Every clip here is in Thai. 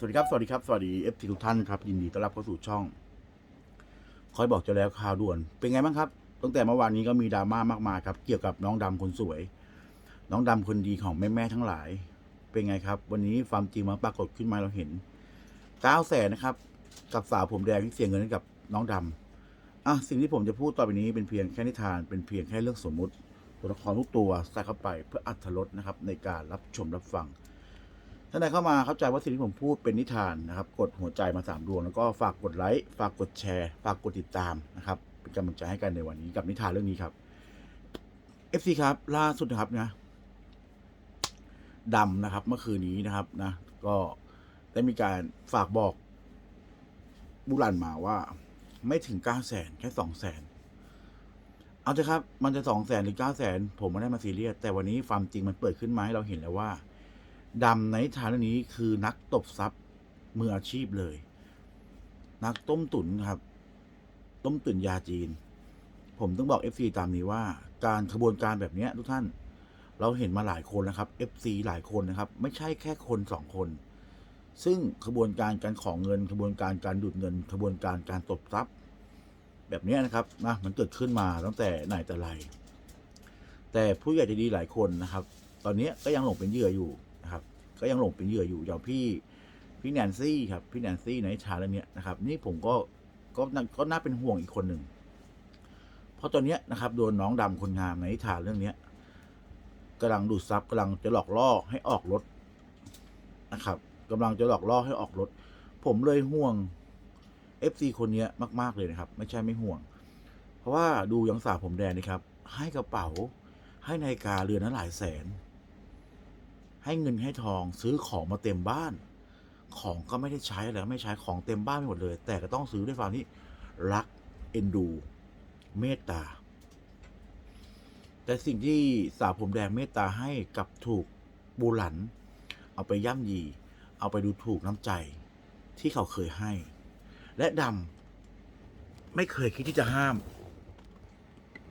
สวัสดีครับ สวัสดีครับ สวัสดีเอฟทีทุกท่านครับ ยินดีต้อนรับเข้าสู่ช่อง คอยบอกจะแล้วข่าวด่วน เป็นไงบ้างครับ ตั้งแต่เมื่อวานนี้ก็มีดราม่ามากมายครับ เกี่ยวกับน้องดำคนสวย น้องดำคนดีของแม่แม่ๆทั้งหลาย เป็นไงครับ วันนี้ความจริงมาปรากฏขึ้นมาเราเห็นเก้าแสนนะครับ กับสาวผมแดงที่เสียเงินให้กับน้องดำอะสิ่งที่ผมจะพูดต่อไปนี้เป็นเพียงแค่นิทาน เป็นเพียงแค่เรื่องสมมุติ ตัวละครทุกตัวใส่เข้าไปเพื่ออัธรสนะครับ ในการรับชมรับฟัง ท่านใดเข้ามาเข้าใจว่าสิ่งที่ผมพูดเป็นนิทานนะครับ กดหัวใจมาสามดวงแล้วก็ฝากกดไลค์ฝากกดแชร์ ฝากกดติดตามนะครับ เป็นกำลังใจให้กันในวันนี้กับนิทานเรื่องนี้ครับ FC ครับ ล่าสุดนะครับนะดำนะครับ เมื่อคืนนี้นะครับนะ ก็ได้มีการฝากบอกบุรันมาว่า ไม่ถึงเก้าแสนแค่สองแสนเอาเถอะครับ มันจะสองแสนหรือเก้าแสนผมไม่ได้มาซีเรียสแต่วันนี้ความจริงมันเปิดขึ้นมาให้เราเห็นแล้วว่า ดำในนิทานเรื่องนี้คือนักตบทรัพย์มืออาชีพเลย นักต้มตุ๋นครับ ต้มตุ๋นยาจีน ผมต้องบอก FC ตามนี้ว่า การขบวนการแบบนี้ทุกท่าน เราเห็นมาหลายคนนะครับ FC หลายคนนะครับ ไม่ใช่แค่คนสองคน ซึ่งขบวนการการของเงินขบวนการการดูดเงินขบวนการการตบทรัพย์ แบบนี้นะครับนะมันเกิดขึ้นมาตั้งแต่ไหนแต่ไรแต่ผู้ใหญ่ใจดีหลายคนนะครับ ตอนนี้ก็ยังหลงเป็นเหยื่ออยู่ ก็ยังหลงเป็นเหยื่ออยู่อย่างพี่พี่แนนซี่ครับพี่แนนซี่ในชาเรื่องนี้นะครับ นี่ผมก็ก็น่าก็น่าเป็นห่วงอีกคนหนึ่งเพราะตอนนี้นะครับโดนน้องดำคนงามในนิทาเรื่องเนี้ยกำลังดูดซับกำลังจะหลอกล่อให้ออกรถนะครับกำลังจะหลอกล่อให้ออกรถ ผมเลยห่วง FC คนนี้มาก ๆ เลยนะครับ ไม่ใช่ไม่ห่วง เพราะว่าดูยังสาวผมแดงนี่ครับ ให้กระเป๋าให้นาฬิกาเรือนนั้นหลายแสน ให้เงินให้ทองซื้อของมาเต็มบ้าน ของก็ไม่ได้ใช้อะไรไม่ใช้ของเต็มบ้านไปหมดเลย แต่ก็ต้องซื้อด้วยความที่รักเอ็นดู เมตตา แต่สิ่งที่สาวผมแดงเมตตาให้กับถูกบูหลัน เอาไปย่ำยี เอาไปดูถูกน้ำใจที่เขาเคยให้ และดำไม่เคยคิดที่จะห้าม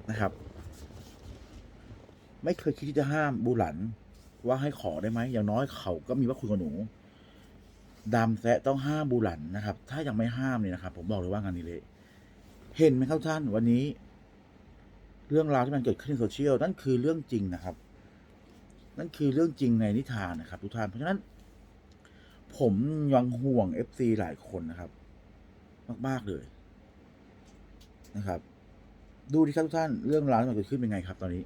นะครับ ไม่เคยคิดที่จะห้ามบูหลัน ว่าให้ขอได้ไหมอย่างน้อยเขาก็มีว่าคุณกับหนูดำแซะต้องห้ามบูหลันนะครับ ถ้ายังไม่ห้ามเนี่ยนะครับ ผมบอกเลยว่างานนี้เละเห็นไหมครับท่านวันนี้ เรื่องราวที่มันเกิดขึ้นในโซเชียลนั่นคือเรื่องจริงนะครับ นั่นคือเรื่องจริงในนิทานนะครับ ทุกท่านเพราะฉะนั้น ผมยังห่วงเอฟซีหลายคนนะครับ มาก ๆ เลยนะครับ ดูดิครับทุกท่านเรื่องราวที่มันเกิดขึ้นเป็นไงครับ ตอนนี้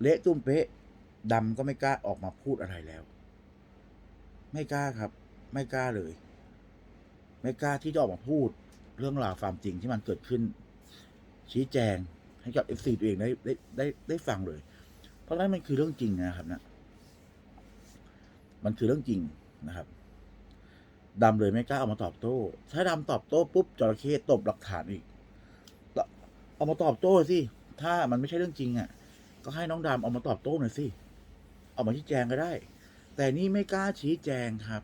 เละตุ้มเป๊ะ ดำก็ไม่กล้าออกมาพูดอะไรแล้ว ไม่กล้าครับ ไม่กล้าเลย ไม่กล้าที่จะออกมาพูดเรื่องราวความจริงที่มันเกิดขึ้น ชี้แจงให้กับเอฟซีตัวเองได้ได้ได้ได้ฟังเลย เพราะนั้นมันคือเรื่องจริงนะครับนะมันคือเรื่องจริงนะครับดำเลยไม่กล้าเอามาตอบโต้ ถ้าดำตอบโต้ปุ๊บจระเข้ตบหลักฐานอีก เอามาตอบโต้สิ ถ้ามันไม่ใช่เรื่องจริงอะ ก็ให้น้องดำเอามาตอบโต้หน่อยสิ เอามาชี้แจงก็ได้ แต่นี่ไม่กล้าชี้แจงครับ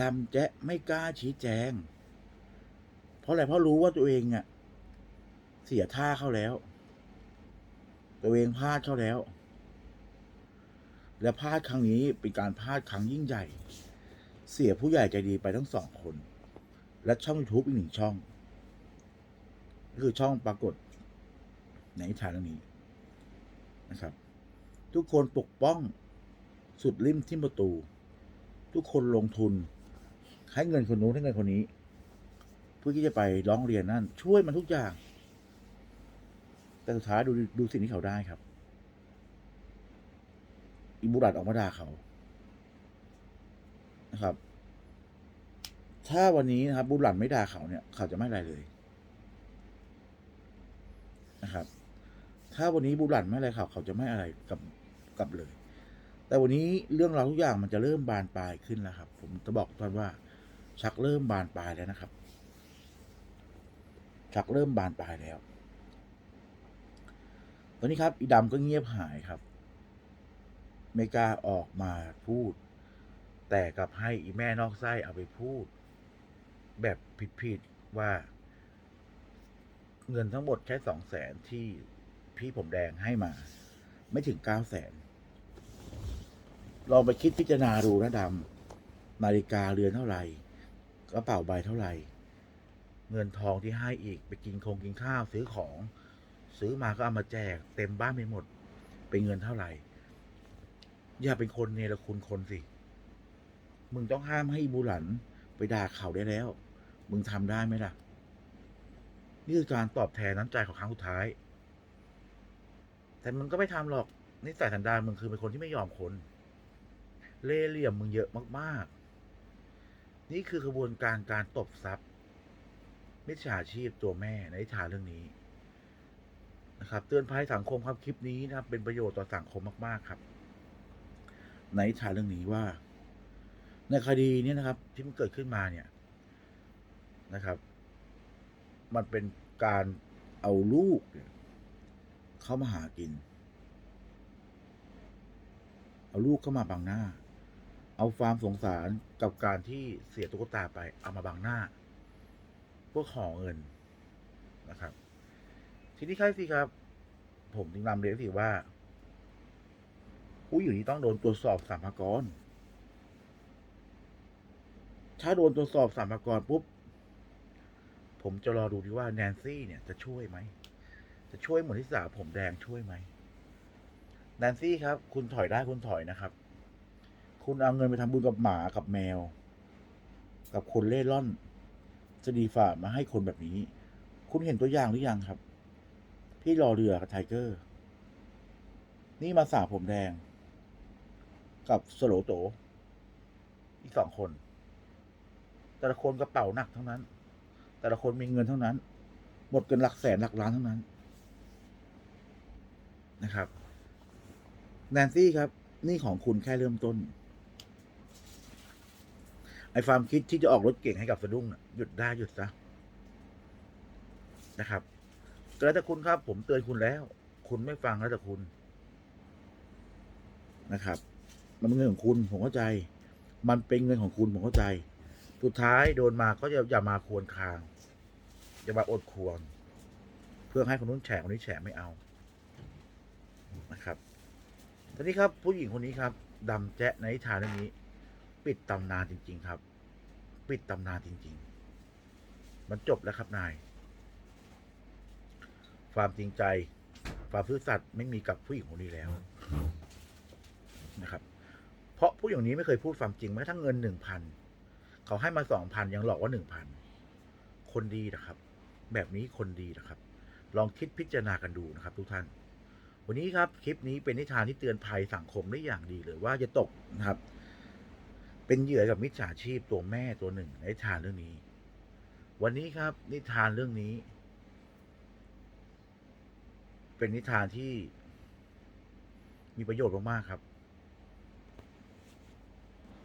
ดำแจ๊ะไม่กล้าชี้แจง เพราะอะไรเพราะรู้ว่าตัวเองอะเสียท่าเข้าแล้ว ตัวเองพลาดเข้าแล้ว และพลาดครั้งนี้เป็นการพลาดครั้งยิ่งใหญ่ เสียผู้ใหญ่ใจดีไปทั้งสองคน และช่อง YouTube อีกหนึ่งช่องคือช่องปรากฏในนิทานเรื่องนี้นะครับ ทุกคนปกป้อง สุดริมที่ประตู ทุกคนลงทุน ให้เงินคนนู้นให้เงินคนนี้ เพื่อที่จะไปร้องเรียนนั่น ช่วยมันทุกอย่าง แต่สุดท้ายดูดูสิ่งที่เขาได้ครับ อิบุรัตออกมาด่าเขานะครับ ถ้าวันนี้นะครับ บุรัตไม่ด่าเขาเนี่ย เขาจะไม่อะไรเลยนะครับ ถ้าวันนี้บุรันไม่อะไรเขาเขาจะไม่อะไรกับ กับเลย แต่วันนี้เรื่องราวทุกอย่างมันจะเริ่มบานปลายขึ้นแล้วครับ ผมจะบอกท่านว่าชักเริ่มบานปลายแล้วนะครับ ชักเริ่มบานปลายแล้ว ตอนนี้ครับอีดำก็เงียบหายครับ ไม่กล้าออกมาพูด แต่กลับให้อีแม่นอกไส้เอาไปพูด แบบผิดๆว่า เงินทั้งหมดแค่สองแสนที่พี่ผมแดงให้มา ไม่ถึงเก้าแสน ลองไปคิดพิจารณาดูนะดำนาฬิกาเรือนเท่าไหร่กระเป๋าใบเท่าไหร่ เงินทองที่ให้อีกไปกินคงกินข้าวซื้อของ ซื้อมาก็เอามาแจก เต็มบ้านไปหมด เป็นเงินเท่าไหร่ อย่าเป็นคนเนรคุณคนสิ มึงต้องห้ามให้บูหลันไปด่าเขาได้แล้ว มึงทำได้ไหมล่ะ นี่คือการตอบแทนน้ำใจของครั้งสุดท้าย แต่มึงก็ไม่ทำหรอกนิสัยสันดานมึงคือเป็นคนที่ไม่ยอมคน เล่เหลี่ยมมึงเยอะมาก ๆ นี่คือกระบวนการการตบทรัพย์มิจฉาชีพตัวแม่ในนิทานเรื่องนี้นะครับ เตือนภัยสังคมครับคลิปนี้นะครับ เป็นประโยชน์ต่อสังคมมากๆครับ ในนิทานเรื่องนี้ว่า ในคดีนี้นะครับ ที่มันเกิดขึ้นมาเนี่ยนะครับ มันเป็นการเอาลูกเนี่ยเข้ามาหากิน เอาลูกเข้ามาบังหน้า เอาความสงสารกับการที่เสียตุ๊กตาไปเอามาบังหน้าเพื่อขอเงินนะครับ ทีนี้ใครสิครับ ผมจึงนำเรียนสิว่า ผู้อยู่นี้ต้องโดนตรวจสอบสามพากรถ้าโดนตรวจสอบสามพากรปุ๊บ ผมจะรอดูดีว่าแนนซี่เนี่ยจะช่วยไหม จะช่วยเหมือนที่สาวผมแดงช่วยไหมแนนซี่ครับ คุณถอยได้คุณถอยนะครับ คุณเอาเงินไปทำบุญกับหมากับแมว กับคนเล่ร่อน จะดีฝ่ามาให้คนแบบนี้ คุณเห็นตัวอย่างหรือยังครับ พี่รอเรือกับไทเกอร์ นี่มาสาผมแดง กับสโลโต อีกสองคน แต่ละคนกระเป๋าหนักทั้งนั้น แต่ละคนมีเงินเท่านั้น หมดเงินหลักแสนหลักล้านทั้งนั้นนะครับ แนนซี่ครับ นี่ของคุณแค่เริ่มต้น อ้ความคิดที่จะออกรถเก่งให้กับสะดุ้งหยุดได้หยุดซะนะครับก็แล้วแต่คุณครับ ผมเตือนคุณแล้ว คุณไม่ฟังแล้วแต่คุณนะครับ มันเป็นเงินของคุณผมเข้าใจ มันเป็นเงินของคุณผมเข้าใจ สุดท้ายโดนมาก็อย่าอย่ามาควรคางอย่ามาอดควร เพื่อให้คนนู้นแฉคนนี้แฉไม่เอานะครับทีนี้ครับผู้หญิงคนนี้ครับดำแจ๊ะในนิทานเรื่องนี้ ปิดตำนานจริง ๆ ครับ ปิดตำนานจริง ๆ มันจบแล้วครับนาย ความจริงใจ ความซื่อสัตย์ไม่มีกับผู้หญิงคนนี้แล้วนะครับ เพราะผู้หญิงนี้ไม่เคยพูดความจริงแม้กระทั่งเงินหนึ่งพันเขาให้มาสองพันยังหลอกว่าหนึ่งพันคนดีนะครับ แบบนี้คนดีนะครับ ลองคิดพิจารณากันดูนะครับ ทุกท่าน วันนี้ครับคลิปนี้เป็นนิทานที่เตือนภัยสังคมได้อย่างดีเลยว่าจะตกนะครับ เป็นเหยื่อกับมิจฉาชีพตัวแม่ตัวหนึ่งในนิทานเรื่องนี้ วันนี้ครับ นิทานเรื่องนี้ เป็นนิทานที่มีประโยชน์มากๆครับ